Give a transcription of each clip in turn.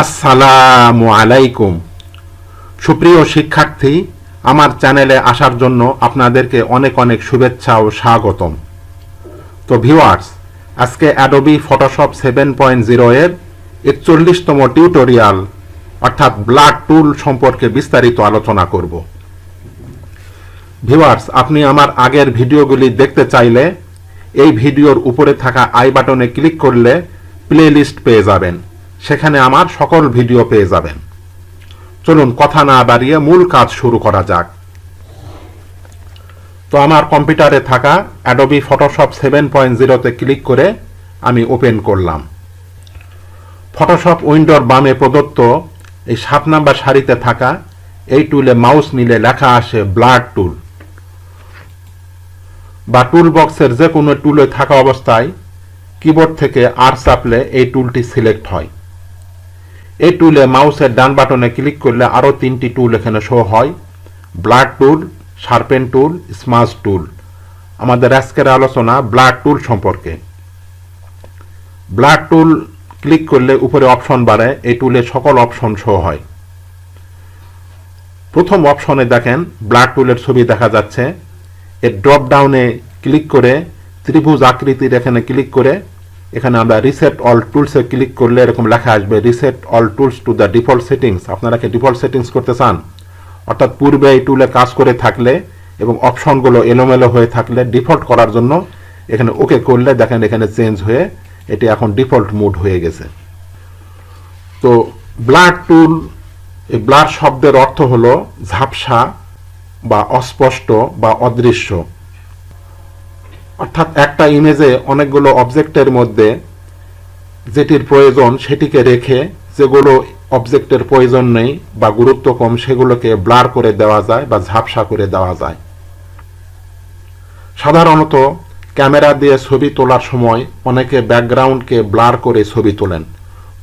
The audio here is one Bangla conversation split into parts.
আসসালামু আলাইকুম। সুপ্রিয় শিক্ষার্থী, আমার চ্যানেলে আসার জন্য আপনাদেরকে অনেক অনেক শুভেচ্ছা ও স্বাগতম। তো ভিউয়ার্স, আজকে Adobe Photoshop seven point zero এর একচল্লিশতম টিউটোরিয়াল অর্থাৎ ব্লাড টুল সম্পর্কে বিস্তারিত আলোচনা করব। ভিওয়ার্স আপনি আমার আগের ভিডিওগুলি দেখতে চাইলে এই ভিডিওর উপরে থাকা আই বাটনে ক্লিক করলে প্লে লিস্ট পেয়ে যাবেন। সেখানে আমার সকল ভিডিও পেয়ে যাবেন। চলুন, কথা না বাড়িয়ে মূল কাজ শুরু করা যাক। তো আমার কম্পিউটারে থাকা অ্যাডোবি ফটোশপ সেভেন পয়েন্ট জিরোতে ক্লিক করে আমি ওপেন করলাম। ফটোশপ উইন্ডোর বামে প্রদত্ত এই সাত নাম্বার সারিতে থাকা এই টুলে মাউস নিলে লেখা আসে ব্লাড টুল। বা টুল বক্সের যে কোনো টুলে থাকা অবস্থায় কিবোর্ড থেকে আর চাপলে এই টুলটি সিলেক্ট হয়। এই টুলে মাউসের ডান বাটনে ক্লিক করলে আরও তিনটি টুল এখানে শো হয়। ব্লাড টুল শার্পেন টুল স্মাস টুল আমাদের আজকের আলোচনা ব্লাড টুল সম্পর্কে। ব্লাড টুল ক্লিক করলে উপরে অপশন বাড়ে, এই টুলে সকল অপশন শো হয়। প্রথম অপশনে দেখেন ব্লাড টুলের ছবি দেখা যাচ্ছে। এর ড্রপ ডাউনে ক্লিক করে, ত্রিভুজ আকৃতির এখানে ক্লিক করে এখানে আমরা রিসেট অল টুলসে ক্লিক করলে এরকম লেখা আসবে reset all tools to the default settings আপনারা কি ডিফল্ট সেটিংস করতে চান? অর্থাৎ পূর্বে এই টুলে কাজ করে থাকলে এবং অপশনগুলো এলোমেলো হয়ে থাকলে ডিফল্ট করার জন্য এখানে ওকে করলে দেখেন এখানে চেঞ্জ হয়ে এটি এখন ডিফল্ট মুড হয়ে গেছে। তো ব্লাড টুল এই ব্লাড শব্দের অর্থ হলো ঝাপসা বা অস্পষ্ট বা অদৃশ্য। অর্থাৎ একটা ইমেজে অনেকগুলো অবজেক্টের মধ্যে যেটির প্রয়োজন সেটিকে রেখে যেগুলো অবজেক্টের প্রয়োজন নেই বা গুরুত্ব কম সেগুলোকে ব্লার করে দেওয়া যায় বা ঝাপসা করে দেওয়া যায়। সাধারণত ক্যামেরা দিয়ে ছবি তোলার সময় অনেকে ব্যাকগ্রাউন্ডকে ব্লার করে ছবি তোলেন,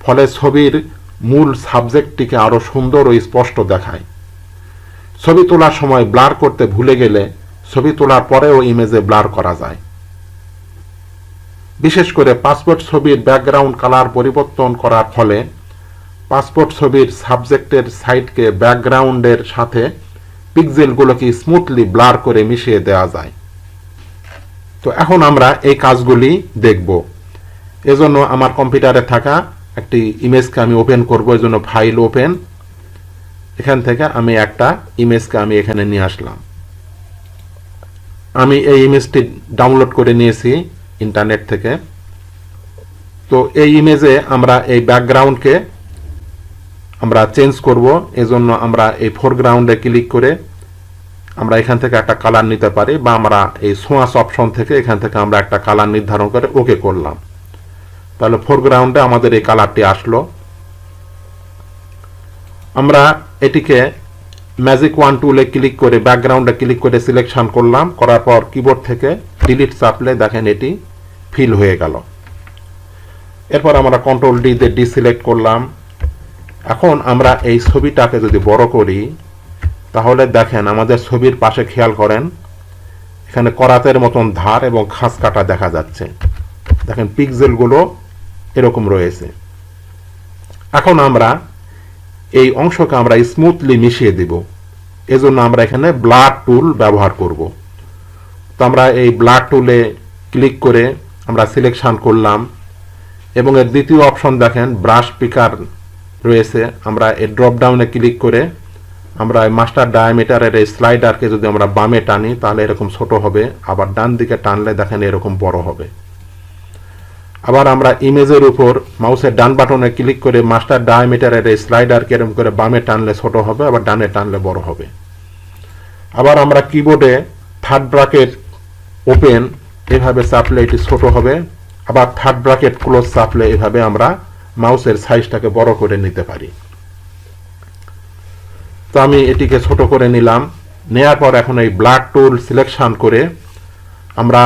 ফলে ছবির মূল সাবজেক্টটিকে আরও সুন্দর ও স্পষ্ট দেখায়। ছবি তোলার সময় ব্লার করতে ভুলে গেলে ছবি তোলার পরেও ইমেজে ব্লার করা যায়। বিশেষ করে পাসপোর্ট ছবির ব্যাকগ্রাউন্ড কালার পরিবর্তন করার ফলে পাসপোর্ট ছবির সাবজেক্টের সাইডকে ব্যাকগ্রাউন্ডের সাথে পিকজেলগুলোকে স্মুথলি ব্লার করে মিশিয়ে দেওয়া যায়। তো এখন আমরা এই কাজগুলি দেখব। এজন্য আমার কম্পিউটারে থাকা একটি ইমেজকে আমি ওপেন করব এই জন্য ফাইল ওপেন। এখান থেকে আমি একটা ইমেজকে আমি এখানে নিয়ে আসলাম। আমি এই ইমেজটি ডাউনলোড করে নিয়েছি। ইন্টারনেট থেকে। তো এই ইমেজে আমরা এই ব্যাকগ্রাউন্ডকে আমরা চেঞ্জ করব, এজন্য আমরা এই ফোরগ্রাউন্ডে ক্লিক করে আমরা এখান থেকে একটা কালার নিতে পারি বা আমরা এই সোয়াস অপশন থেকে এখান থেকে আমরা একটা কালার নির্ধারণ করে ওকে করলাম। তাহলে ফোরগ্রাউন্ডে আমাদের এই কালারটি আসলো। আমরা এটিকে ম্যাজিক ওয়ান টুলে ক্লিক করে ব্যাকগ্রাউন্ডে ক্লিক করে সিলেকশন করলাম। করার পর কিবোর্ড থেকে ডিলিট চাপলে দেখেন এটি। ফিল হয়ে গেল। এরপর আমরা কন্ট্রোল ডিতে ডিসিলেক্ট করলাম। এখন আমরা এই ছবিটাকে যদি বড় করি, তাহলে দেখেন আমাদের ছবির পাশে খেয়াল করেন, এখানে করাতের মতন ধার এবং খাস কাটা দেখা যাচ্ছে। দেখেন পিকজেলগুলো এরকম রয়েছে। এখন আমরা এই অংশকে আমরা স্মুথলি মিশিয়ে দিব। এজন্য আমরা এখানে ব্লাড টুল ব্যবহার করব। তো আমরা এই ব্লাড টুলে ক্লিক করে আমরা সিলেকশন করলাম এবং এর দ্বিতীয় অপশন দেখেন ব্রাশ পিকার রয়েছে। আমরা এই ড্রপডাউনে ক্লিক করে আমরা মাস্টার ডায়ামিটারের এই স্লাইডারকে যদি আমরা বামে টানি, তাহলে এরকম ছোট হবে। আবার ডান দিকে টানলে দেখেন এরকম বড় হবে। আবার আমরা ইমেজের উপর মাউসের ডান বাটনে ক্লিক করে মাস্টার ডায়ামিটারের এই স্লাইডারকে এরকম করে বামে টানলে ছোট হবে, আবার ডানে টানলে বড় হবে। আবার আমরা কিবোর্ডে থার্ড ব্রাকেট ওপেন এভাবে চাপলে এটি ছোট হবে। আবার থার্ড ব্রাকেট ক্লোজ চাপলে এভাবে আমরা মাউসের সাইজটাকে বড় করে নিতে পারি। তো আমি এটিকে ছোট করে নিলাম। নেয়ার পর এখন এই ব্লাড টুল সিলেকশন করে আমরা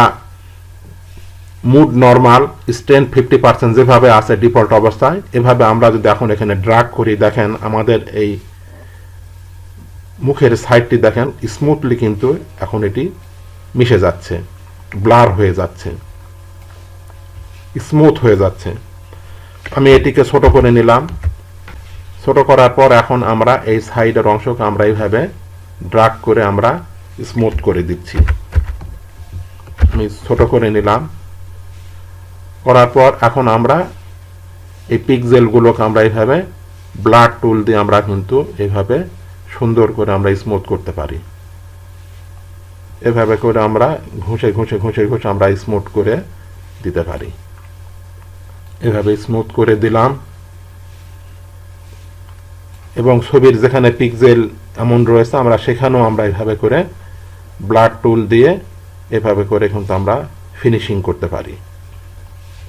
mode normal strength fifty percent যেভাবে আছে ডিফল্ট অবস্থায়, এভাবে আমরা যদি এখন এখানে ড্রাগ করি, দেখেন আমাদের এই মুখের সাইডটি দেখেন স্মুথলি কিন্তু এখন এটি মিশে যাচ্ছে। ব্লার হয়ে যাচ্ছে, স্মুথ হয়ে যাচ্ছে। আমি এটিকে ছোট করে নিলাম। ছোট করার পর এখন আমরা এই সাইডের অংশকে আমরা এইভাবে ড্রাগ করে আমরা স্মুথ করে দিচ্ছি। আমি ছোট করে নিলাম। করার পর এখন আমরা এই পিকজেলগুলোকে আমরা এইভাবে ব্লাড টুল দিয়ে আমরা কিন্তু এইভাবে সুন্দর করে আমরা স্মুথ করতে পারি। এভাবে করে আমরা ঘষে ঘষে ঘষে ঘষে আমরা স্মুথ করে দিতে পারি। এভাবে স্মুথ করে দিলাম। এবং ছবির যেখানে পিকজেল এমন রয়েছে, আমরা সেখানেও আমরা এভাবে করে ব্লাড টুল দিয়ে এভাবে করে কিন্তু আমরা ফিনিশিং করতে পারি।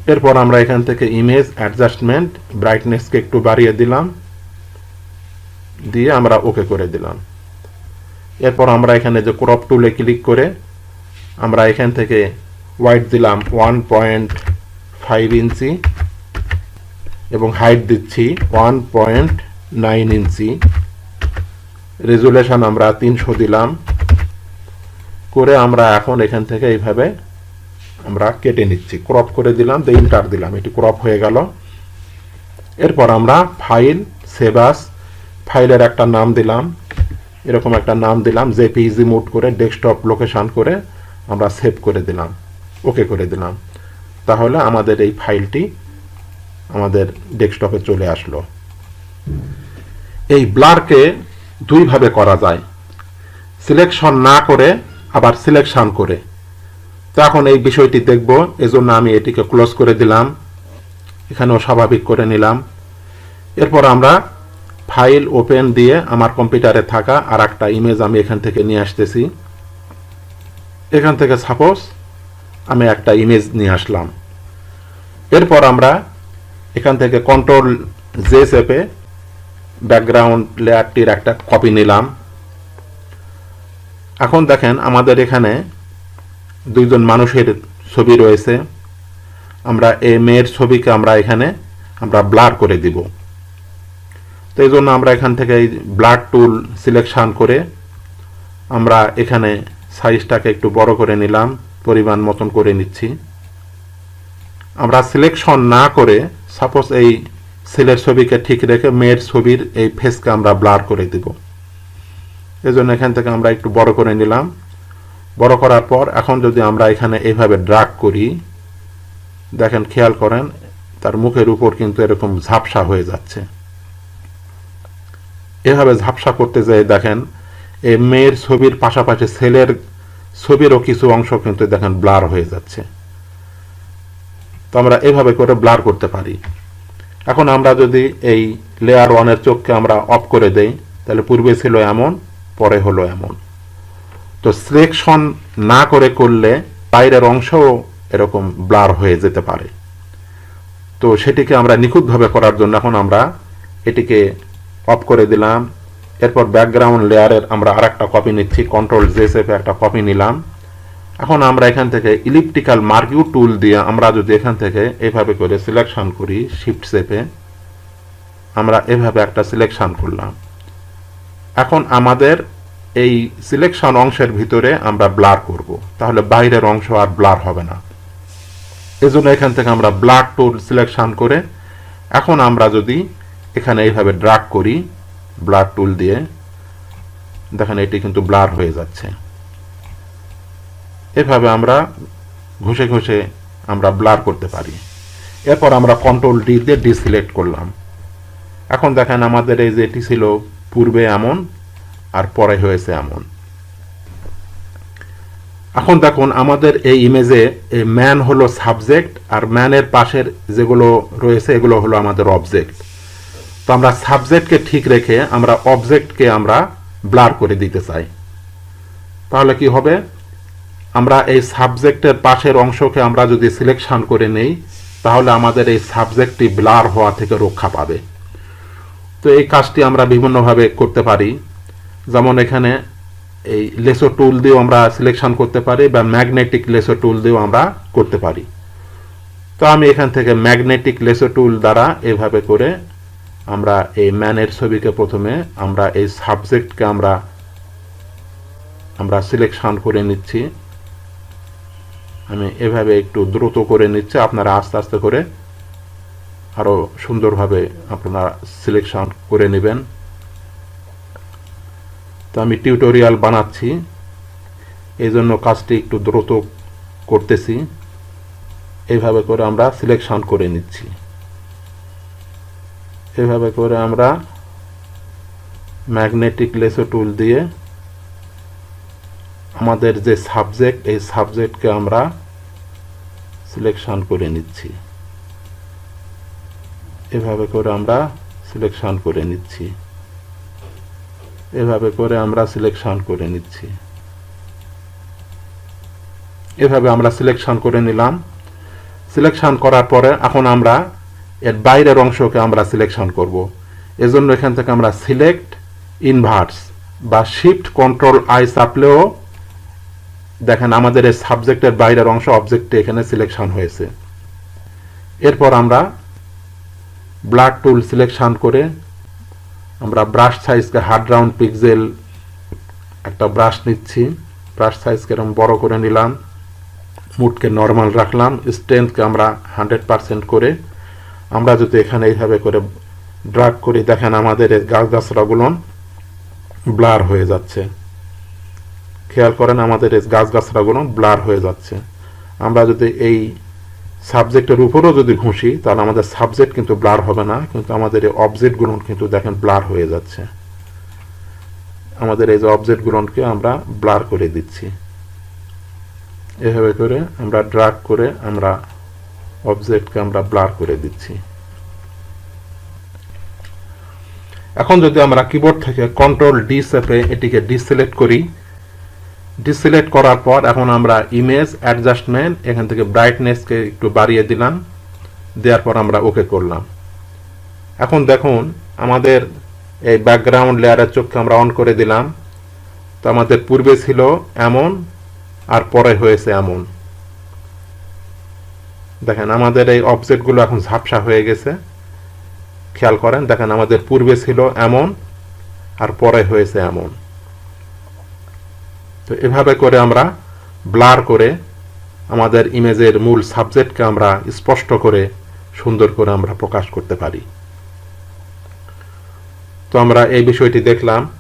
এরপর আমরা এখান থেকে ইমেজ অ্যাডজাস্টমেন্ট ব্রাইটনেসকে একটু বাড়িয়ে দিলাম। দিয়ে আমরা ওকে করে দিলাম। এরপর আমরা এখানে যে ক্রপ টুলে ক্লিক করে আমরা এখান থেকে হোয়াইট দিলাম ওয়ান পয়েন্ট ফাইভ ইঞ্চি এবং হাইট দিচ্ছি one point nine inch resolution আমরা তিনশো দিলাম। করে আমরা এখন এখান থেকে এইভাবে আমরা কেটে নিচ্ছি। ক্রপ করে দিলাম দিয়ে ইন্টার দিলাম। এটি ক্রপ হয়ে গেল। এরপর আমরা ফাইল সেভাস ফাইলের একটা নাম দিলাম। এরকম একটা নাম দিলাম জেপিইজি মুড করে, ডেস্কটপ লোকেশন করে আমরা সেভ করে দিলাম, ওকে করে দিলাম। তাহলে আমাদের এই ফাইলটি আমাদের ডেস্কটপে চলে আসলো। এই ব্লারকে দুইভাবে করা যায়। সিলেকশন না করে, আবার সিলেকশন করে। এখন এই বিষয়টি দেখব, এজন্য আমি এটিকে ক্লোজ করে দিলাম। এখানেও স্বাভাবিক করে নিলাম। এরপর আমরা ফাইল ওপেন দিয়ে আমার কম্পিউটারে থাকা আর একটা ইমেজ আমি এখান থেকে নিয়ে আসতেছি। এখান থেকে সাপোজ আমি একটা ইমেজ নিয়ে আসলাম। এরপর আমরা এখান থেকে কন্ট্রোল জে চেপে ব্যাকগ্রাউন্ড লেয়ারটির একটা কপি নিলাম। এখন দেখেন আমাদের এখানে দুইজন মানুষের ছবি রয়েছে। আমরা এই মেয়ের ছবিকে আমরা এখানে আমরা ব্লার করে দিব। তো এই জন্য আমরা এখান থেকে এই ব্লাড টুল সিলেকশন করে আমরা এখানে সাইজটাকে একটু বড় করে নিলাম, পরিমাণ মতন করে নিচ্ছি। আমরা সিলেকশন না করে সাপোজ এই ছেলের ছবিকে ঠিক রেখে মেয়ের ছবির এই ফেসকে আমরা ব্লার করে দিব। এই জন্য এখান থেকে আমরা একটু বড় করে নিলাম। বড় করার পর এখন যদি আমরা এখানে এইভাবে ড্রাগ করি, দেখেন খেয়াল করেন, তার মুখের উপর কিন্তু এরকম ঝাপসা হয়ে যাচ্ছে। এভাবে ঝাপসা করতে যেয়ে দেখেন এই মেয়ের ছবির পাশাপাশি ছেলের ছবিরও কিছু অংশ কিন্তু দেখেন ব্লার হয়ে যাচ্ছে। তো আমরা এভাবে করে ব্লার করতে পারি। এখন আমরা যদি এই লেয়ার ওয়ানের চোখকে আমরা অফ করে দেই, তাহলে পূর্বে ছিল এমন, পরে হলো এমন। তো সিলেকশন না করে করলে বাইরের অংশও এরকম ব্লার হয়ে যেতে পারে। তো সেটিকে আমরা নিখুঁতভাবে করার জন্য এখন আমরা এটিকে অফ করে দিলাম। এরপর ব্যাকগ্রাউন্ড লেয়ারের আমরা আর একটা কপি নিচ্ছি কন্ট্রোল জে সেপে একটা কপি নিলাম। এখন আমরা এখান থেকে ইলিপটিক্যাল মার্কিউ টুল দিয়ে আমরা যদি এখান থেকে এভাবে করে সিলেকশন করি শিফট সেপে আমরা এভাবে একটা সিলেকশন করলাম। এখন আমাদের এই সিলেকশন অংশের ভিতরে আমরা ব্লার করব। তাহলে বাইরের অংশ আর ব্লার হবে না। এজন্য এখান থেকে আমরা ব্লার টুল সিলেকশন করে, এখন আমরা যদি এখানে এইভাবে ড্রাগ করি ব্লার টুল দিয়ে। দেখেন এটি কিন্তু ব্লার হয়ে যাচ্ছে। এভাবে আমরা ঘষে ঘষে আমরা ব্লার করতে পারি। এরপর আমরা কন্ট্রোল ডি দিয়ে ডিসিলেক্ট করলাম। এখন দেখেন আমাদের এই যেটি ছিল পূর্বে এমন, আর পরে হয়েছে এমন। এখন দেখুন আমাদের এই ইমেজে ম্যান হলো সাবজেক্ট আর ম্যানের পাশের যেগুলো রয়েছে, এগুলো হলো আমাদের অবজেক্ট তো আমরা সাবজেক্টকে ঠিক রেখে আমরা অবজেক্টকে আমরা ব্লার করে দিতে চাই। তাহলে কি হবে? আমরা এই সাবজেক্টের পাশের অংশকে আমরা যদি সিলেকশন করে নেই, তাহলে আমাদের এই সাবজেক্টটি ব্লার হওয়া থেকে রক্ষা পাবে। তো এই কাজটি আমরা বিভিন্নভাবে করতে পারি। যেমন এখানে এই লেসো টুল দিয়েও আমরা সিলেকশন করতে পারি বা ম্যাগনেটিক লেসো টুল দিয়েও আমরা করতে পারি। তো আমি এখান থেকে ম্যাগনেটিক লেসো টুল দ্বারা এভাবে করে আমরা এই ম্যানের ছবিকে প্রথমে আমরা এই সাবজেক্টকে আমরা আমরা সিলেকশন করে নিচ্ছি। আমি এভাবে একটু দ্রুত করে নিচ্ছি, আপনারা আস্তে আস্তে করে আরও সুন্দরভাবে আপনারা সিলেকশন করে নেবেন। তো আমি টিউটোরিয়াল বানাচ্ছি এই জন্য কাজটি একটু দ্রুত করতেছি। এইভাবে করে আমরা সিলেকশন করে নিচ্ছি। এভাবে করে আমরা ম্যাগনেটিক লেসো টুল দিয়ে আমাদের যে সাবজেক্ট এই সাবজেক্টকে আমরা সিলেকশন করে নিচ্ছি। এভাবে করে আমরা সিলেকশন করে নিচ্ছি। এভাবে করে আমরা সিলেকশন করে নিচ্ছি। এভাবে আমরা সিলেকশন করে নিলাম। সিলেকশন করার পরে এখন আমরা এর বাইরের অংশকে আমরা সিলেকশন করব। এজন্য এখান থেকে আমরা সিলেক্ট ইনভার্স বা শিফট কন্ট্রোল আই চাপলেও দেখেন আমাদের এই সাবজেক্টের বাইরের অংশ অবজেক্টে এখানে সিলেকশন হয়েছে। এরপর আমরা ব্লাড টুল সিলেকশন করে আমরা ব্রাশ সাইজকে হার্ড রাউন্ড পিক্সেল একটা ব্রাশ নিচ্ছি। ব্রাশ সাইজকে এরকম বড় করে নিলাম। মুডকে নর্মাল রাখলাম। স্ট্রেংথকে আমরা হান্ড্রেড পারসেন্ট করে আমরা যদি এখানে এইভাবে করে ড্রাগ করি, দেখেন আমাদের এই গাছ গাছড়াগুলো ব্লার হয়ে যাচ্ছে। খেয়াল করেন আমাদের এই গাছ গাছড়াগুলো ব্লার হয়ে যাচ্ছে। আমরা যদি এই সাবজেক্টের উপরও যদি ঘুষি, তাহলে আমাদের সাবজেক্ট কিন্তু ব্লার হবে না, কিন্তু আমাদের এই অবজেক্টগুলো কিন্তু দেখেন ব্লার হয়ে যাচ্ছে। আমাদের এই যে অবজেক্টগুলোকে আমরা ব্লার করে দিচ্ছি। এভাবে করে আমরা ড্রাগ করে আমরা অবজেক্টকে আমরা ব্লার করে দিচ্ছি। এখন যদি আমরা কিবোর্ড থেকে কন্ট্রোল ডি চেপে এটিকে ডিসিলেক্ট করি ডিসিলেক্ট করার পর এখন আমরা ইমেজ অ্যাডজাস্টমেন্ট এখান থেকে ব্রাইটনেসকে একটু বাড়িয়ে দিলাম, দেওয়ার পর আমরা ওকে করলাম। এখন দেখুন, আমাদের এই ব্যাকগ্রাউন্ড লেয়ারের চোখকে আমরা অন করে দিলাম। তো আমাদের পূর্বে ছিল এমন, আর পরে হয়েছে এমন। দেখেন, আমাদের এই অবজেক্টগুলো এখন ঝাপসা হয়ে গেছে। খেয়াল করেন, দেখেন, আমাদের পূর্বে ছিল এমন, আর পরে হয়েছে এমন। তো এভাবে করে আমরা ব্লার করে আমাদের ইমেজের মূল সাবজেক্টকে আমরা স্পষ্ট করে, সুন্দর করে আমরা প্রকাশ করতে পারি। তো আমরা এই বিষয়টি দেখলাম।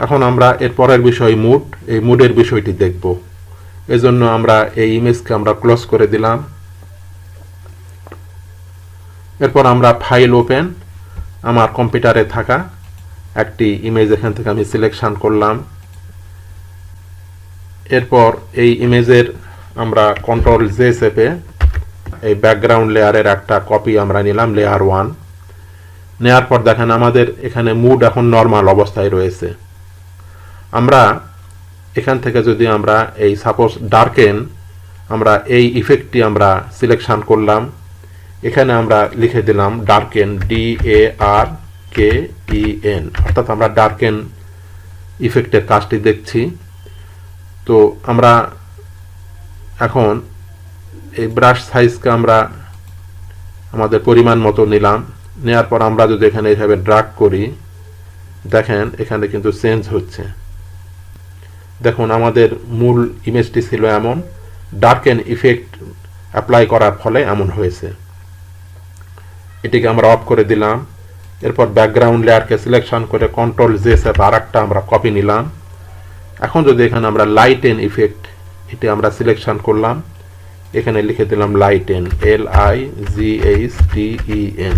এখন আমরা এর পরের বিষয় মুড এই মুডের বিষয়টি দেখব। এজন্য আমরা এই ইমেজকে আমরা ক্লোজ করে দিলাম। এরপর আমরা ফাইল ওপেন আমার কম্পিউটারে থাকা একটি ইমেজ এখান থেকে আমি সিলেকশন করলাম। এরপর এই ইমেজের আমরা কন্ট্রোল জে চেপে এই ব্যাকগ্রাউন্ড লেয়ারের একটা কপি আমরা নিলাম লেয়ার ওয়ান নেওয়ার পর দেখেন আমাদের এখানে মুড এখন নর্মাল অবস্থায় রয়েছে। আমরা এখান থেকে যদি আমরা এই সাপোজ ডার্কেন আমরা এই ইফেক্টটি আমরা সিলেকশান করলাম। এখানে আমরা লিখে দিলাম darken D A R K E N অর্থাৎ আমরা ডার্কেন ইফেক্টের কাজটি দেখছি। তো আমরা এখন এই ব্রাশ সাইজকে আমরা আমাদের পরিমাণ মতো নিলাম। নেওয়ার পর আমরা যদি এখানে এইভাবে ড্রাগ করি, দেখেন এখানে কিন্তু চেঞ্জ হচ্ছে। দেখুন, আমাদের মূল ইমেজটি ছিল এমন। ডার্কেন ইফেক্ট অ্যাপ্লাই করার ফলে এমন হয়েছে। এটিকে আমরা অফ করে দিলাম। এরপর ব্যাকগ্রাউন্ড লেয়ারকে সিলেকশন করে কন্ট্রোল জে সেপ আর একটা আমরা কপি নিলাম। এখন যদি এখানে আমরা লাইট এন ইফেক্ট এটি আমরা সিলেকশন করলাম। এখানে লিখে দিলাম lighten L I G H T E N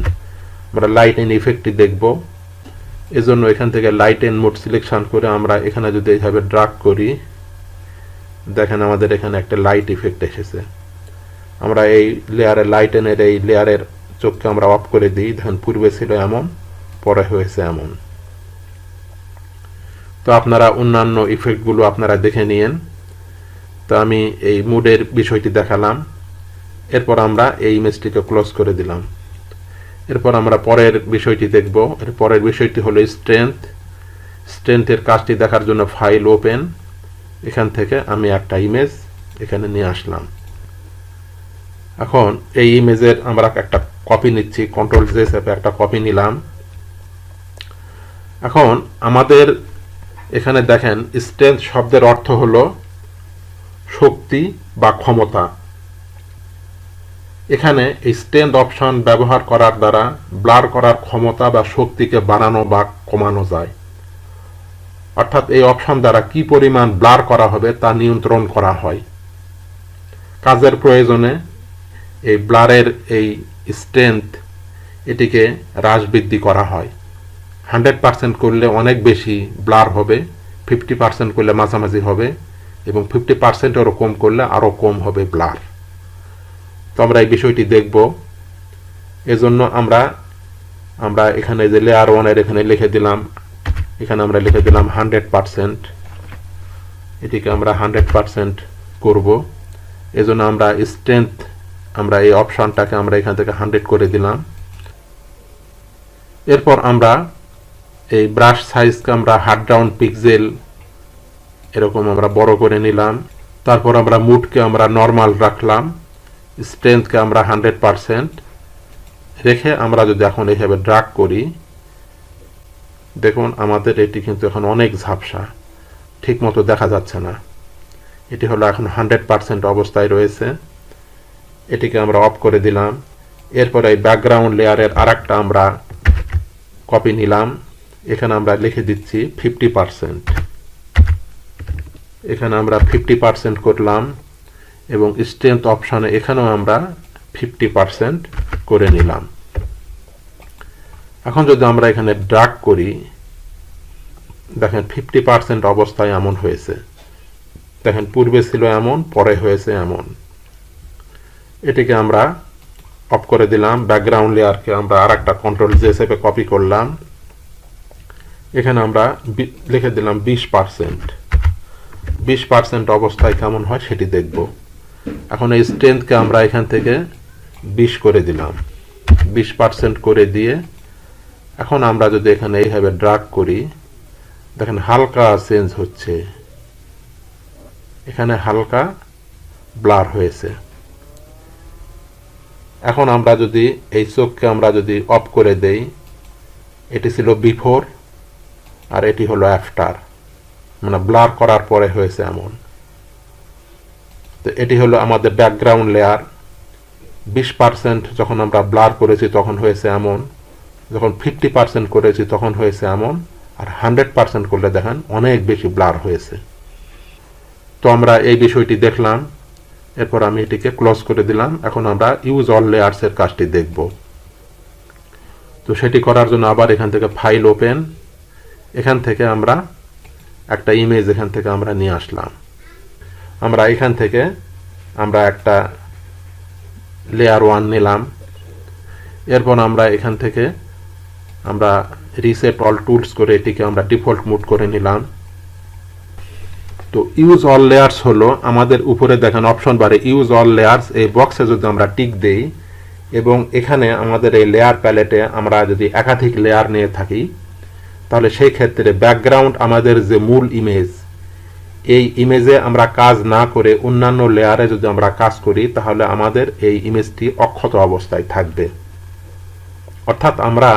আমরা লাইট এন ইফেক্টটি দেখব। এজন্য এখান থেকে লাইট এন মোড সিলেকশন করে আমরা এখানে যদি এইভাবে ড্রাগ করি, দেখেন আমাদের এখানে একটা লাইট ইফেক্ট এসেছে। আমরা এই লেয়ারের লাইট এনের এই লেয়ারের চোখকে আমরা অফ করে দিই দেখেন পূর্বে ছিল এমন, পরে হয়েছে এমন। তো আপনারা অন্যান্য ইফেক্টগুলো আপনারা দেখে নিয়েন। তো আমি এই মুডের বিষয়টি দেখালাম। এরপর আমরা এই ইমেজটিকে ক্লোজ করে দিলাম। এরপর আমরা পরের বিষয়টি দেখব। এর পরের বিষয়টি হলো স্ট্রেংথ স্ট্রেংথের কাজটি দেখার জন্য ফাইল ওপেন এখান থেকে আমি একটা ইমেজ এখানে নিয়ে আসলাম। এখন এই ইমেজের আমরা একটা কপি নিচ্ছি কন্ট্রোল জে হিসেবে একটা কপি নিলাম। এখন আমাদের এখানে দেখেন স্ট্রেংথ শব্দের অর্থ হলো শক্তি বা ক্ষমতা। এখানে এই স্ট্যান্ড অপশন ব্যবহার করার দ্বারা ব্লার করার ক্ষমতা বা শক্তিকে বাড়ানো বা কমানো যায়। অর্থাৎ এই অপশন দ্বারা কি পরিমাণ ব্লার করা হবে তা নিয়ন্ত্রণ করা হয়। কাজের প্রয়োজনে এই ব্লারের এই স্ট্রেংথ এটিকে হ্রাস বৃদ্ধি করা হয়। হান্ড্রেড পার্সেন্ট করলে অনেক বেশি ব্লার হবে ফিফটি পার্সেন্ট করলে মাঝামাঝি হবে এবং ফিফটি পার্সেন্টেরও কম করলে আরও কম হবে ব্লার তো আমরা এই বিষয়টি দেখব। এজন্য আমরা আমরা এখানে যে লেয়ার ওয়ানের এখানে লিখে দিলাম, এখানে আমরা লিখে দিলাম হান্ড্রেড পার্সেন্ট এটিকে আমরা হান্ড্রেড পার্সেন্ট করব। এজন্য আমরা স্ট্রেংথ আমরা এই অপশনটাকে আমরা এখান থেকে হান্ড্রেড করে দিলাম। এরপর আমরা এই ব্রাশ সাইজকে আমরা হাট ডাউন পিক্সেল এরকম আমরা বড় করে নিলাম। তারপর আমরা মুডকে আমরা নর্মাল রাখলাম। স্ট্রেংথকে আমরা হান্ড্রেড পারসেন্ট। রেখে আমরা যদি এখন এইভাবে ড্রাগ করি, দেখুন আমাদের এটি কিন্তু এখন অনেক ঝাপসা। ঠিক মতো দেখা যাচ্ছে না। এটি হলো এখন হান্ড্রেড পারসেন্ট অবস্থায় রয়েছে। এটিকে আমরা অফ করে দিলাম। এরপরে এই ব্যাকগ্রাউন্ড লেয়ারের আর আমরা কপি নিলাম। এখানে আমরা লিখে দিচ্ছি ফিফটি পারসেন্ট এখানে আমরা ফিফটি পারসেন্ট করলাম এবং স্ট্রেংথ অপশানে এখানেও আমরা ফিফটি পারসেন্ট করে নিলাম। এখন যদি আমরা এখানে ড্রাগ করি, দেখেন ফিফটি পারসেন্ট অবস্থায় এমন হয়েছে। দেখেন পূর্বে ছিল এমন, পরে হয়েছে এমন। এটিকে আমরা অফ করে দিলাম ব্যাকগ্রাউন্ড লেয়ারকে আমরা আর একটা কন্ট্রোল হিসেবে কপি করলাম। এখানে আমরা লিখে দিলাম বিশ পার্সেন্ট বিশ পার্সেন্ট অবস্থায় কেমন হয় সেটি দেখব। এখন এই স্ট্রেংথকে আমরা এখান থেকে বিশ করে দিলাম। বিশ পার্সেন্ট করে দিয়ে এখন আমরা যদি এখানে এইভাবে ড্রাগ করি, দেখেন হালকা চেঞ্জ হচ্ছে। এখানে হালকা ব্লার হয়েছে। এখন আমরা যদি এই চোখকে আমরা যদি অফ করে দেই, এটি ছিল বিফোর আর এটি হলো অ্যাফটার মানে ব্লার করার পরে হয়েছে এমন। তো এটি হলো আমাদের ব্যাকগ্রাউন্ড লেয়ার বিশ পার্সেন্ট যখন আমরা ব্লার করেছি তখন হয়েছে এমন। যখন ফিফটি পার্সেন্ট করেছি তখন হয়েছে এমন। আর হান্ড্রেড পার্সেন্ট করলে দেখেন অনেক বেশি ব্লার হয়েছে। তো আমরা এই বিষয়টি দেখলাম। এরপর আমি এটিকে ক্লোজ করে দিলাম। এখন আমরা ইউজ অল লেয়ার্সের কাজটি দেখব। তো সেটি করার জন্য আবার এখান থেকে ফাইল ওপেন এখান থেকে আমরা একটা ইমেজ এখান থেকে আমরা নিয়ে আসলাম। আমরা এখান থেকে আমরা একটা লেয়ার ওয়ান নিলাম। এরপর আমরা এখান থেকে আমরা রিসেট অল টুলস করে এটিকে আমরা ডিফল্ট মুড করে নিলাম। তো ইউজ অল লেয়ার্স হলো আমাদের উপরে দেখেন অপশন বারে ইউজ অল লেয়ার্স এই বক্সে যদি আমরা টিক দেই, এবং এখানে আমাদের এই লেয়ার প্যালেটে আমরা যদি একাধিক লেয়ার নিয়ে থাকি, তাহলে সেই ক্ষেত্রে ব্যাকগ্রাউন্ড আমাদের যে মূল ইমেজ এই ইমেজে আমরা কাজ না করে অন্যান্য লেয়ারে যদি আমরা কাজ করি, তাহলে আমাদের এই ইমেজটি অক্ষত অবস্থায় থাকবে। অর্থাৎ আমরা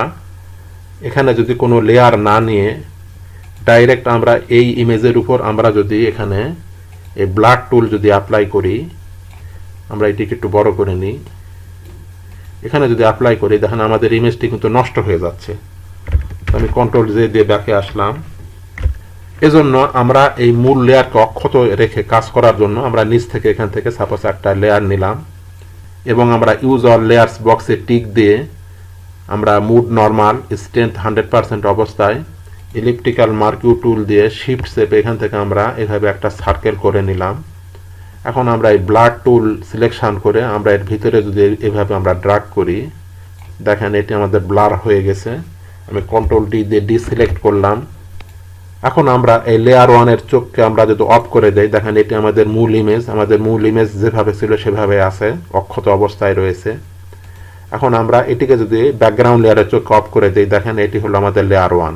এখানে যদি কোনো লেয়ার না নিয়ে ডাইরেক্ট আমরা এই ইমেজের উপর আমরা যদি এখানে এই ব্লাড টুল যদি অ্যাপ্লাই করি, আমরা এটিকে একটু বড় করে নিই। এখানে যদি অ্যাপ্লাই করি, দেখেন আমাদের ইমেজটি কিন্তু নষ্ট হয়ে যাচ্ছে। আমি কন্ট্রোল জে দিয়ে ব্যাকে আসলাম। এজন্য আমরা এই মূল লেয়ারকে অক্ষত রেখে কাজ করার জন্য আমরা নিচ থেকে এখান থেকে সাপোজ একটা লেয়ার নিলাম এবং আমরা ইউজ অল লেয়ার্স বক্সে টিক দিয়ে আমরা mode normal strength hundred percent অবস্থায় ইলেকট্রিক্যাল মার্কিউ টুল দিয়ে শিফট শেপ এখান থেকে আমরা এভাবে একটা সার্কেল করে নিলাম। এখন আমরা এই ব্লাড টুল সিলেকশন করে আমরা এর ভিতরে যদি এভাবে আমরা ড্রাগ করি, দেখেন এটি আমাদের ব্লার হয়ে গেছে। আমি কন্ট্রোল ডি দিয়ে ডিসিলেক্ট করলাম। এখন আমরা এই লেয়ার ওয়ানের চোখকে আমরা যদি অফ করে দেই, দেখেন এটি আমাদের মূল ইমেজ আমাদের মূল ইমেজ যেভাবে ছিল সেভাবে আছে, অক্ষত অবস্থায় রয়েছে। এখন আমরা এটিকে যদি ব্যাকগ্রাউন্ড লেয়ারের চোখ অফ করে দিই, দেখেন এটি হলো আমাদের লেয়ার ওয়ান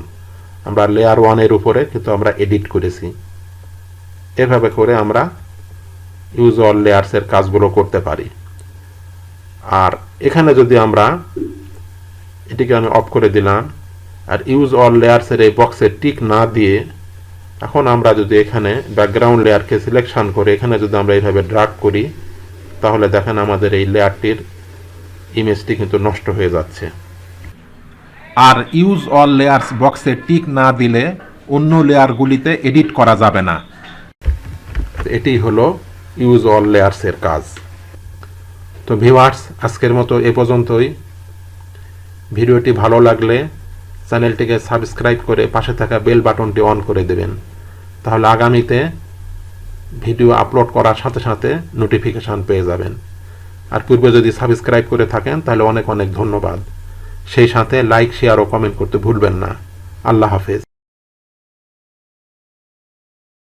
আমরা লেয়ার ওয়ানের উপরে কিন্তু আমরা এডিট করেছি। এভাবে করে আমরা ইউজ অল লেয়ার্সের কাজগুলো করতে পারি। আর এখানে যদি আমরা এটিকে আমি অফ করে দিলাম, আর ইউজ অল লেয়ার্সের এই বক্সে টিক না দিয়ে এখন আমরা যদি এখানে ব্যাকগ্রাউন্ড লেয়ারকে সিলেকশন করে, এখানে যদি আমরা এইভাবে ড্রাগ করি, তাহলে দেখেন আমাদের এই লেয়ারটির ইমেজটি কিন্তু নষ্ট হয়ে যাচ্ছে। আর ইউজ অল লেয়ার্স বক্সে টিক না দিলে অন্য লেয়ারগুলিতে এডিট করা যাবে না। এটি হলো ইউজ অল লেয়ার্সের কাজ। তো ভিউয়ার্স আজকের মতো এ পর্যন্তই। ভিডিওটি ভালো লাগলে চ্যানেলটিকে সাবস্ক্রাইব করে পাশে থাকা বেল বাটনটি অন করে দেবেন। তাহলে আগামীতে ভিডিও আপলোড করার সাথে সাথে নোটিফিকেশান পেয়ে যাবেন। আর পূর্বে যদি সাবস্ক্রাইব করে থাকেন, তাহলে অনেক অনেক ধন্যবাদ। সেই সাথে লাইক শেয়ার ও কমেন্ট করতে ভুলবেন না। আল্লাহ হাফেজ।